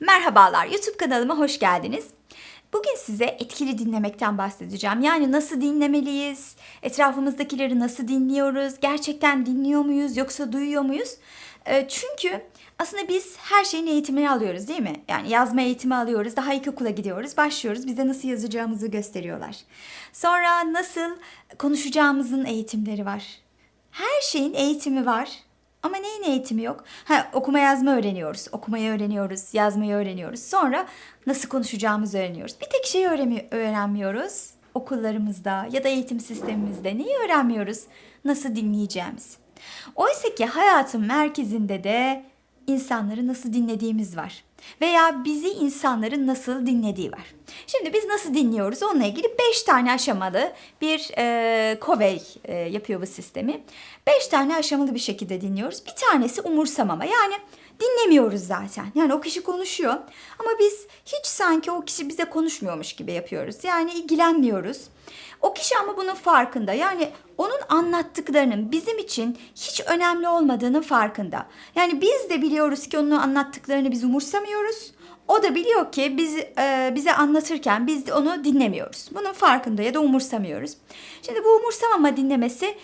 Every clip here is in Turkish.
Merhabalar, YouTube kanalıma hoş geldiniz. Bugün size etkili dinlemekten bahsedeceğim. Yani nasıl dinlemeliyiz, etrafımızdakileri nasıl dinliyoruz, gerçekten dinliyor muyuz yoksa duyuyor muyuz? Ee, çünkü aslında biz her şeyin eğitimini alıyoruz değil mi? Yani yazma eğitimi alıyoruz, daha ilkokula gidiyoruz, başlıyoruz. Bize nasıl yazacağımızı gösteriyorlar. Sonra nasıl konuşacağımızın eğitimleri var. Her şeyin eğitimi var. Ama neyin eğitimi yok? Ha, okuma yazma öğreniyoruz. Okumayı öğreniyoruz, yazmayı öğreniyoruz. Sonra nasıl konuşacağımızı öğreniyoruz. Bir tek şeyi öğrenmi- öğrenmiyoruz okullarımızda ya da eğitim sistemimizde. Neyi öğrenmiyoruz? Nasıl dinleyeceğimiz. Oysa ki hayatın merkezinde de insanları nasıl dinlediğimiz var. Veya bizi insanların nasıl dinlediği var. Şimdi biz nasıl dinliyoruz? Onunla ilgili 5 tane aşamalı bir e, Covey e, yapıyor bu sistemi. 5 tane aşamalı bir şekilde dinliyoruz. Bir tanesi umursamama. Yani dinlemiyoruz zaten. Yani o kişi konuşuyor ama biz hiç sanki o kişi bize konuşmuyormuş gibi yapıyoruz. Yani ilgilenmiyoruz. O kişi ama bunun farkında. Yani onun anlattıklarının bizim için hiç önemli olmadığının farkında. Yani biz de biliyoruz ki onun anlattıklarını biz umursamıyoruz. O da biliyor ki biz e, bize anlatırken biz de onu dinlemiyoruz. Bunun farkında ya da umursamıyoruz. Şimdi bu umursamama dinlemesi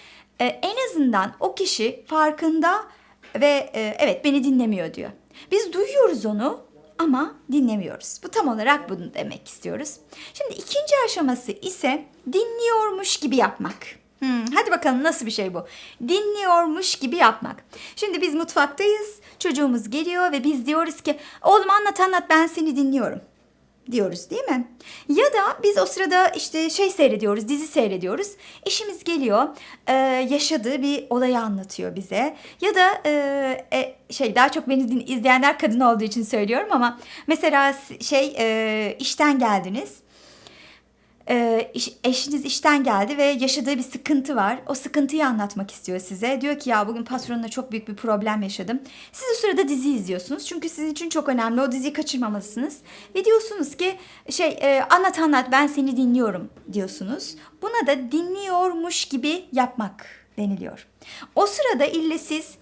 e, en azından o kişi farkında ve e, evet beni dinlemiyor diyor. Biz duyuyoruz onu ama dinlemiyoruz. Bu tam olarak bunu demek istiyoruz. Şimdi ikinci aşaması ise dinliyormuş gibi yapmak. Hmm, hadi bakalım nasıl bir şey bu? Dinliyormuş gibi yapmak. Şimdi biz mutfaktayız. Çocuğumuz geliyor ve biz diyoruz ki oğlum anlat anlat ben seni dinliyorum diyoruz değil mi? Ya da biz o sırada işte şey seyrediyoruz, dizi seyrediyoruz. Eşimiz geliyor, e, yaşadığı bir olayı anlatıyor bize. Ya da e, e, şey daha çok beni izleyenler kadın olduğu için söylüyorum ama mesela şey e, işten geldiniz. E, iş- eşiniz işten geldi ve yaşadığı bir sıkıntı var. O sıkıntıyı anlatmak istiyor size. Diyor ki ya bugün patronla çok büyük bir problem yaşadım. Siz o sırada dizi izliyorsunuz. Çünkü sizin için çok önemli. O diziyi kaçırmamalısınız. Ve diyorsunuz ki şey e, anlat anlat ben seni dinliyorum diyorsunuz. Buna da dinliyormuş gibi yapmak deniliyor. O sırada ille siz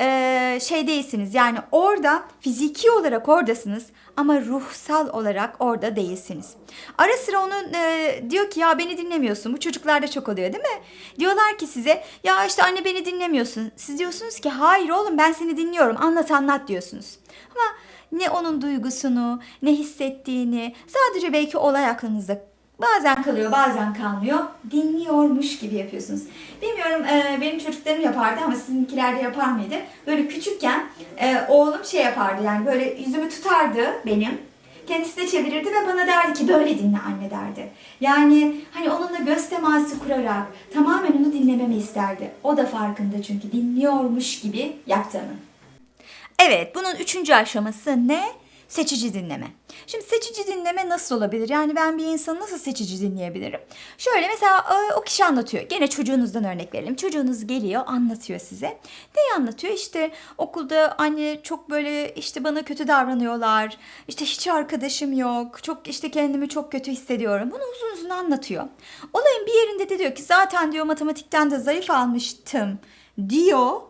e, şey değilsiniz. Yani orada fiziki olarak oradasınız ama ruhsal olarak orada değilsiniz. Ara sıra onun e, diyor ki ya beni dinlemiyorsun. Bu çocuklarda çok oluyor değil mi? Diyorlar ki size ya işte anne beni dinlemiyorsun. Siz diyorsunuz ki hayır oğlum ben seni dinliyorum. Anlat anlat diyorsunuz. Ama ne onun duygusunu, ne hissettiğini, sadece belki olay aklınızda Bazen kalıyor, bazen kalmıyor. Dinliyormuş gibi yapıyorsunuz. Bilmiyorum e, benim çocuklarım yapardı ama sizinkiler de yapar mıydı? Böyle küçükken e, oğlum şey yapardı yani böyle yüzümü tutardı benim. Kendisi de çevirirdi ve bana derdi ki böyle dinle anne derdi. Yani hani onunla göz teması kurarak tamamen onu dinlememi isterdi. O da farkında çünkü dinliyormuş gibi yaptığını. Evet, bunun üçüncü aşaması ne? Seçici dinleme. Şimdi seçici dinleme nasıl olabilir? Yani ben bir insanı nasıl seçici dinleyebilirim? Şöyle mesela e, o kişi anlatıyor. Gene çocuğunuzdan örnek verelim. Çocuğunuz geliyor anlatıyor size. Neyi anlatıyor? İşte okulda anne çok böyle işte bana kötü davranıyorlar. İşte hiç arkadaşım yok. Çok işte kendimi çok kötü hissediyorum. Bunu uzun uzun anlatıyor. Olayın bir yerinde de diyor ki zaten diyor matematikten de zayıf almıştım diyor.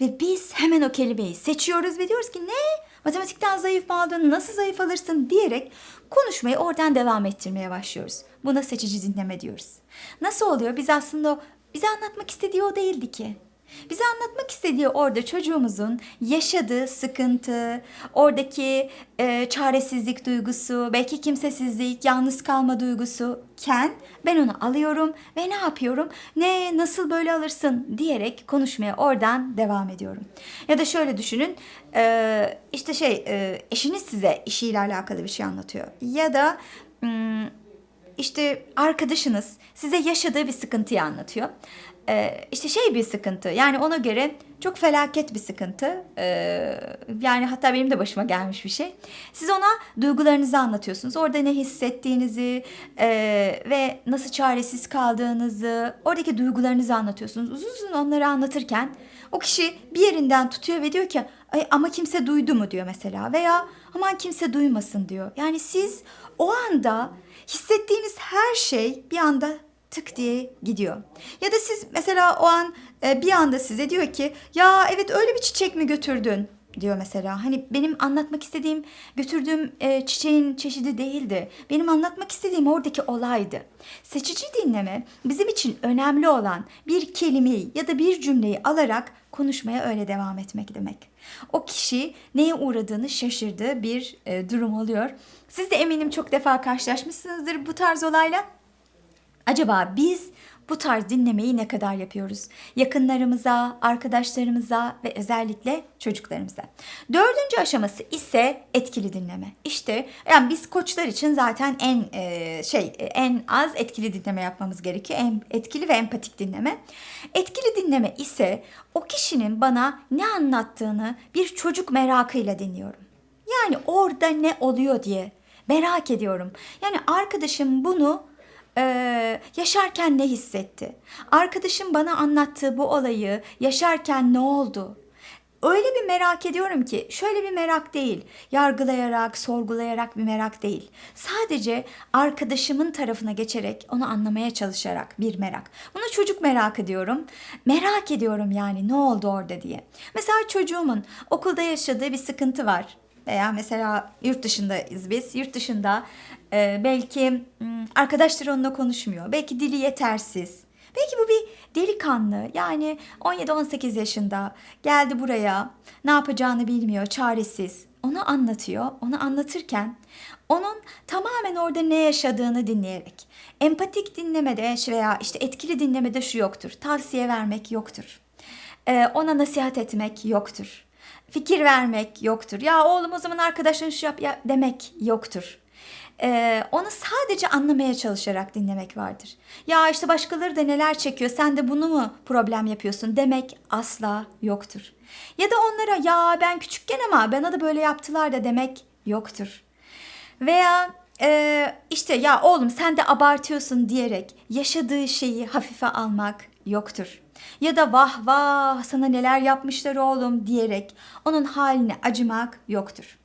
Ve biz hemen o kelimeyi seçiyoruz ve diyoruz ki ne? Matematikten zayıf aldın? Nasıl zayıf alırsın? diyerek konuşmayı oradan devam ettirmeye başlıyoruz. Buna seçici dinleme diyoruz. Nasıl oluyor? Biz aslında o- bize anlatmak istediği o değildi ki. Bize anlatmak istediği orada çocuğumuzun yaşadığı sıkıntı, oradaki e, çaresizlik duygusu, belki kimsesizlik, yalnız kalma duygusu ken ben onu alıyorum ve ne yapıyorum? Ne nasıl böyle alırsın diyerek konuşmaya oradan devam ediyorum. Ya da şöyle düşünün e, işte şey e, eşiniz size işiyle alakalı bir şey anlatıyor. Ya da işte arkadaşınız size yaşadığı bir sıkıntıyı anlatıyor. Ee, işte şey bir sıkıntı yani ona göre çok felaket bir sıkıntı. Ee, yani hatta benim de başıma gelmiş bir şey. Siz ona duygularınızı anlatıyorsunuz. Orada ne hissettiğinizi e, ve nasıl çaresiz kaldığınızı, oradaki duygularınızı anlatıyorsunuz. Uzun uzun onları anlatırken o kişi bir yerinden tutuyor ve diyor ki Ay, ama kimse duydu mu diyor mesela veya aman kimse duymasın diyor. Yani siz o anda hissettiğiniz her şey bir anda tık diye gidiyor. Ya da siz mesela o an e, bir anda size diyor ki ya evet öyle bir çiçek mi götürdün diyor mesela. Hani benim anlatmak istediğim götürdüğüm e, çiçeğin çeşidi değildi. Benim anlatmak istediğim oradaki olaydı. Seçici dinleme bizim için önemli olan bir kelimeyi ya da bir cümleyi alarak konuşmaya öyle devam etmek demek. O kişi neye uğradığını şaşırdığı bir e, durum oluyor. Siz de eminim çok defa karşılaşmışsınızdır bu tarz olayla. Acaba biz bu tarz dinlemeyi ne kadar yapıyoruz? Yakınlarımıza, arkadaşlarımıza ve özellikle çocuklarımıza. Dördüncü aşaması ise etkili dinleme. İşte yani biz koçlar için zaten en e, şey en az etkili dinleme yapmamız gerekiyor. En etkili ve empatik dinleme. Etkili dinleme ise o kişinin bana ne anlattığını bir çocuk merakıyla dinliyorum. Yani orada ne oluyor diye merak ediyorum. Yani arkadaşım bunu ee, yaşarken ne hissetti? Arkadaşım bana anlattığı bu olayı yaşarken ne oldu? Öyle bir merak ediyorum ki şöyle bir merak değil. Yargılayarak, sorgulayarak bir merak değil. Sadece arkadaşımın tarafına geçerek onu anlamaya çalışarak bir merak. Bunu çocuk merak ediyorum. Merak ediyorum yani ne oldu orada diye. Mesela çocuğumun okulda yaşadığı bir sıkıntı var veya mesela yurt dışındayız biz. Yurt dışında e, belki arkadaşları onunla konuşmuyor. Belki dili yetersiz. Belki bu bir delikanlı yani 17-18 yaşında geldi buraya ne yapacağını bilmiyor çaresiz. Onu anlatıyor. Onu anlatırken onun tamamen orada ne yaşadığını dinleyerek. Empatik dinlemede veya işte etkili dinlemede şu yoktur. Tavsiye vermek yoktur. Ee, ona nasihat etmek yoktur fikir vermek yoktur. Ya oğlum o zaman arkadaşın şu yap ya demek yoktur. Ee, onu sadece anlamaya çalışarak dinlemek vardır. Ya işte başkaları da neler çekiyor sen de bunu mu problem yapıyorsun demek asla yoktur. Ya da onlara ya ben küçükken ama bana da böyle yaptılar da demek yoktur. Veya e, işte ya oğlum sen de abartıyorsun diyerek yaşadığı şeyi hafife almak yoktur. Ya da vah vah sana neler yapmışlar oğlum diyerek onun haline acımak yoktur.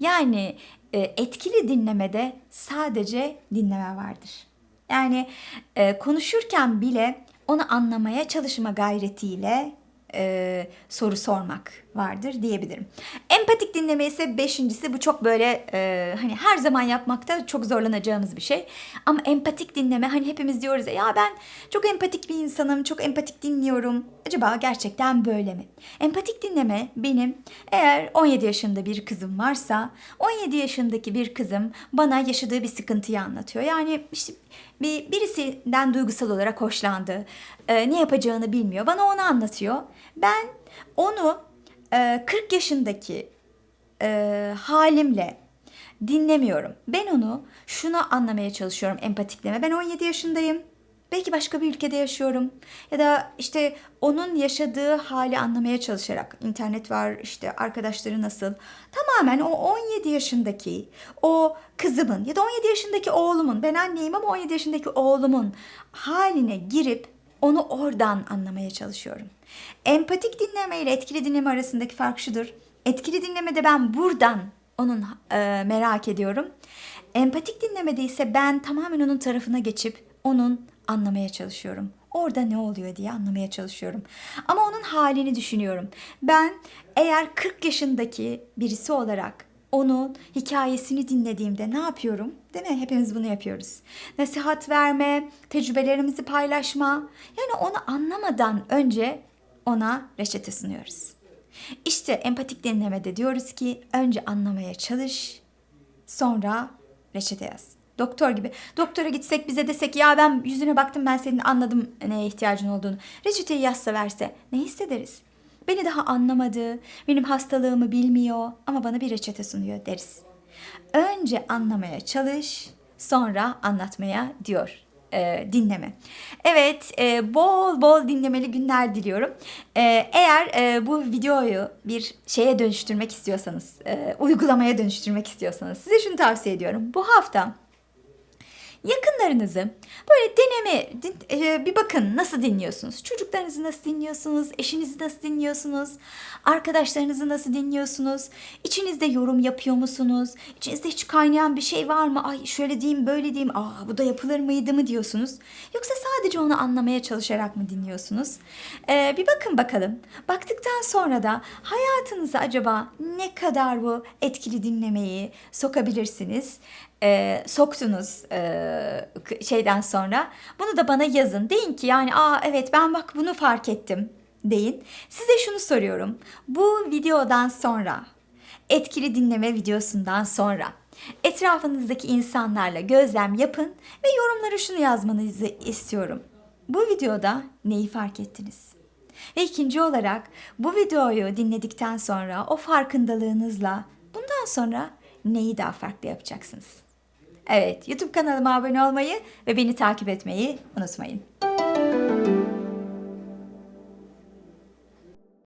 Yani e, etkili dinlemede sadece dinleme vardır. Yani e, konuşurken bile onu anlamaya çalışma gayretiyle e, soru sormak vardır diyebilirim. Empatik dinleme ise beşincisi bu çok böyle e, hani her zaman yapmakta çok zorlanacağımız bir şey. Ama empatik dinleme hani hepimiz diyoruz ya ben çok empatik bir insanım, çok empatik dinliyorum. Acaba gerçekten böyle mi? Empatik dinleme benim eğer 17 yaşında bir kızım varsa 17 yaşındaki bir kızım bana yaşadığı bir sıkıntıyı anlatıyor. Yani işte bir birisinden duygusal olarak hoşlandı. E, ne yapacağını bilmiyor. Bana onu anlatıyor. Ben onu e, 40 yaşındaki e, halimle dinlemiyorum. Ben onu şunu anlamaya çalışıyorum empatikleme. Ben 17 yaşındayım. Belki başka bir ülkede yaşıyorum. Ya da işte onun yaşadığı hali anlamaya çalışarak. internet var işte arkadaşları nasıl. Tamamen o 17 yaşındaki o kızımın ya da 17 yaşındaki oğlumun. Ben anneyim ama 17 yaşındaki oğlumun haline girip onu oradan anlamaya çalışıyorum. Empatik dinleme ile etkili dinleme arasındaki fark şudur. Etkili dinlemede ben buradan onun e, merak ediyorum. Empatik dinlemede ise ben tamamen onun tarafına geçip onun anlamaya çalışıyorum. Orada ne oluyor diye anlamaya çalışıyorum. Ama onun halini düşünüyorum. Ben eğer 40 yaşındaki birisi olarak onun hikayesini dinlediğimde ne yapıyorum? Değil mi? Hepimiz bunu yapıyoruz. Nasihat verme, tecrübelerimizi paylaşma. Yani onu anlamadan önce ona reçete sunuyoruz. İşte empatik dinlemede diyoruz ki önce anlamaya çalış, sonra reçete yaz. Doktor gibi. Doktora gitsek bize desek ya ben yüzüne baktım ben senin anladım neye ihtiyacın olduğunu. Reçeteyi yazsa verse ne hissederiz? Beni daha anlamadı, benim hastalığımı bilmiyor ama bana bir reçete sunuyor deriz. Önce anlamaya çalış, sonra anlatmaya diyor e, dinleme. Evet, e, bol bol dinlemeli günler diliyorum. E, eğer e, bu videoyu bir şeye dönüştürmek istiyorsanız, e, uygulamaya dönüştürmek istiyorsanız size şunu tavsiye ediyorum. Bu hafta yakınlarınızı böyle deneme e, bir bakın nasıl dinliyorsunuz. Çocuklarınızı nasıl dinliyorsunuz? Eşinizi nasıl dinliyorsunuz? Arkadaşlarınızı nasıl dinliyorsunuz? İçinizde yorum yapıyor musunuz? İçinizde hiç kaynayan bir şey var mı? Ay şöyle diyeyim böyle diyeyim. Aa bu da yapılır mıydı mı diyorsunuz? Yoksa sadece onu anlamaya çalışarak mı dinliyorsunuz? Ee, bir bakın bakalım. Baktıktan sonra da hayatınıza acaba ne kadar bu etkili dinlemeyi sokabilirsiniz? Ee, soktunuz k- şeyden sonra. Bunu da bana yazın. Deyin ki yani aa evet ben bak bunu fark ettim deyin. Size şunu soruyorum. Bu videodan sonra etkili dinleme videosundan sonra etrafınızdaki insanlarla gözlem yapın ve yorumlara şunu yazmanızı istiyorum. Bu videoda neyi fark ettiniz? Ve ikinci olarak bu videoyu dinledikten sonra o farkındalığınızla bundan sonra neyi daha farklı yapacaksınız? Evet, YouTube kanalıma abone olmayı ve beni takip etmeyi unutmayın.